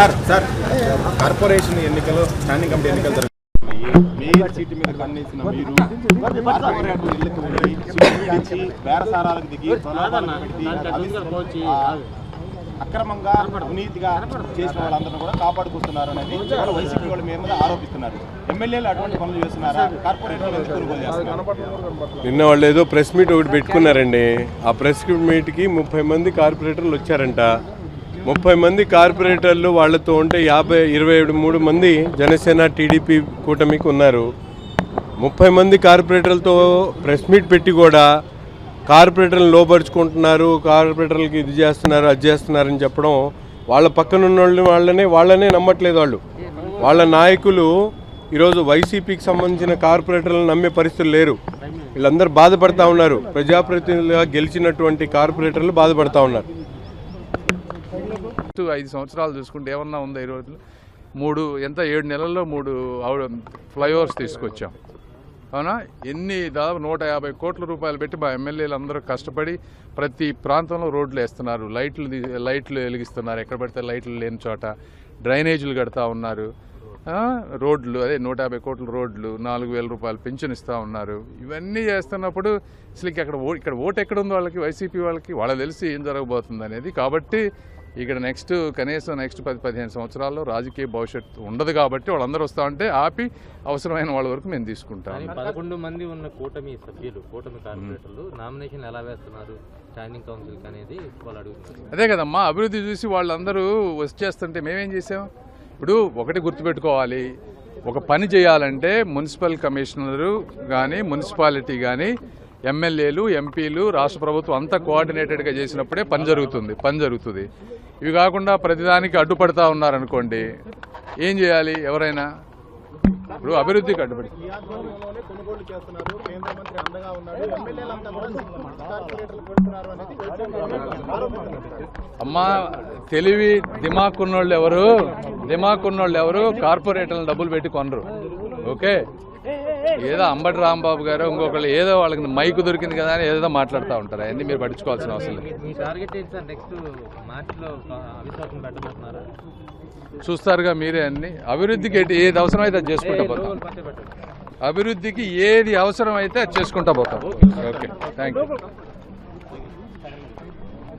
Sir sir. Corporation ఎన్నికలు standing committee ఎన్నికలు జరుగుతున్నాయి. సీటు మీద కన్నేసిన మీరు ఇళ్ళకి బేరసారాలకు దిగి పెట్టి అక్రమంగా అవినీతిగా చేసిన వాళ్ళందరూ కూడా కాపాడుకుంటున్నారు అనేది వాళ్ళు వైసీపీ వాళ్ళ మీద మీద ఆరోపిస్తున్నారు. ఎమ్మెల్యేలు అటువంటి పనులు చేస్తున్నారా? కార్పొరేట్లు కొనుగోలు చేస్తున్నారు? నిన్న వాళ్ళు ఏదో ప్రెస్ మీట్ ఒకటి పెట్టుకున్నారండి. ఆ ప్రెస్ మీట్కి ముప్పై మంది కార్పొరేటర్లు వచ్చారంట. ముప్పై మంది కార్పొరేటర్లు వాళ్ళతో ఉంటే యాభై ఇరవై ఏడు మూడు మంది జనసేన టీడీపీ కూటమికి ఉన్నారు. ముప్పై మంది కార్పొరేటర్లతో ప్రెస్ మీట్ పెట్టి కూడా కార్పొరేటర్లు లోపరుచుకుంటున్నారు కార్పొరేటర్లకి ఇది చేస్తున్నారు అది చేస్తున్నారని చెప్పడం వాళ్ళ పక్కన ఉన్న వాళ్ళు వాళ్ళనే వాళ్ళనే నమ్మట్లేదు వాళ్ళు. వాళ్ళ నాయకులు ఈరోజు వైసీపీకి సంబంధించిన కార్పొరేటర్లను నమ్మే పరిస్థితులు లేరు. వీళ్ళందరూ బాధపడతా ఉన్నారు. ప్రజాప్రతినిధులుగా గెలిచినటువంటి కార్పొరేటర్లు బాధపడతా ఉన్నారు. ఐదు సంవత్సరాలు చూసుకుంటే ఏమన్నా ఉందా ఈ రోజులు మూడు ఎంత? ఏడు నెలల్లో మూడు ఫ్లైఓవర్స్ తీసుకొచ్చాం. అవునా? ఎన్ని దాదాపు నూట యాభై కోట్ల రూపాయలు పెట్టి మా ఎమ్మెల్యేలు అందరూ కష్టపడి ప్రతి ప్రాంతంలో రోడ్లు వేస్తున్నారు. లైట్లు లైట్లు వెలిగిస్తున్నారు. ఎక్కడ పడితే లైట్లు లేని చోట డ్రైనేజీలు కడతా ఉన్నారు. రోడ్లు అదే నూట యాభై కోట్ల రోడ్లు నాలుగు వేల రూపాయలు పెన్షన్ ఇస్తూ ఉన్నారు. ఇవన్నీ చేస్తున్నప్పుడు అసలు ఇక్కడ అక్కడ ఇక్కడ ఓటు ఎక్కడ ఉంది వాళ్ళకి? వైసీపీ వాళ్ళకి? వాళ్ళకి తెలిసి ఏం జరగబోతుంది అనేది. కాబట్టి ఇక్కడ నెక్స్ట్ కనీసం నెక్స్ట్ పది పదిహేను సంవత్సరాల్లో రాజకీయ భవిష్యత్తు ఉండదు కాబట్టి వాళ్ళందరూ వస్తా ఉంటే ఆపి అవసరమైన వాళ్ళ వరకు మేము తీసుకుంటాం. పదకొండు మంది ఉన్న కూటమి సభ్యులు కూటమి కార్పొరేటర్లు నామినేషన్ ఎలా వేస్తున్నారు? స్టాండింగ్ కౌన్సిల్ అనేది వాళ్ళు అడుగుతున్నారు. అదే కదమ్మా అభివృద్ధి చూసి వాళ్ళందరూ వచ్చేస్తుంటే మేమేం చేసాం? ఇప్పుడు ఒకటి గుర్తుపెట్టుకోవాలి. ఒక పని చేయాలంటే మున్సిపల్ కమిషనరు కానీ మున్సిపాలిటీ కానీ ఎమ్మెల్యేలు ఎంపీలు రాష్ట్ర ప్రభుత్వం అంతా కోఆర్డినేటెడ్గా చేసినప్పుడే పని జరుగుతుంది పని జరుగుతుంది. ఇవి కాకుండా ప్రతిదానికి అడ్డుపడతా ఉన్నారనుకోండి ఏం చేయాలి ఎవరైనా? ఇప్పుడు అభివృద్ధికి అడ్డుపడి అమ్మా తెలివి దిమాక్ ఉన్నోళ్ళు ఎవరు? దిమాక్ ఉన్నోళ్ళు ఎవరు? కార్పొరేటర్లు డబ్బులు పెట్టి కొనరు. ఓకే? ఏదో అంబటి రాంబాబు గారు ఇంకొకళ్ళు ఏదో వాళ్ళకి మైక్ దొరికింది కదా అని ఏదో మాట్లాడుతూ ఉంటారు. అవన్నీ మీరు పట్టించుకోవాల్సిన అవసరం లేదు. చూస్తారుగా మీరే అన్ని. అభివృద్ధికి ఏంటి ఏది అవసరమైతే అది చేసుకుంటా పోతాం. అభివృద్ధికి ఏది అవసరమైతే అది చేసుకుంటా పోతాం. Okay thank you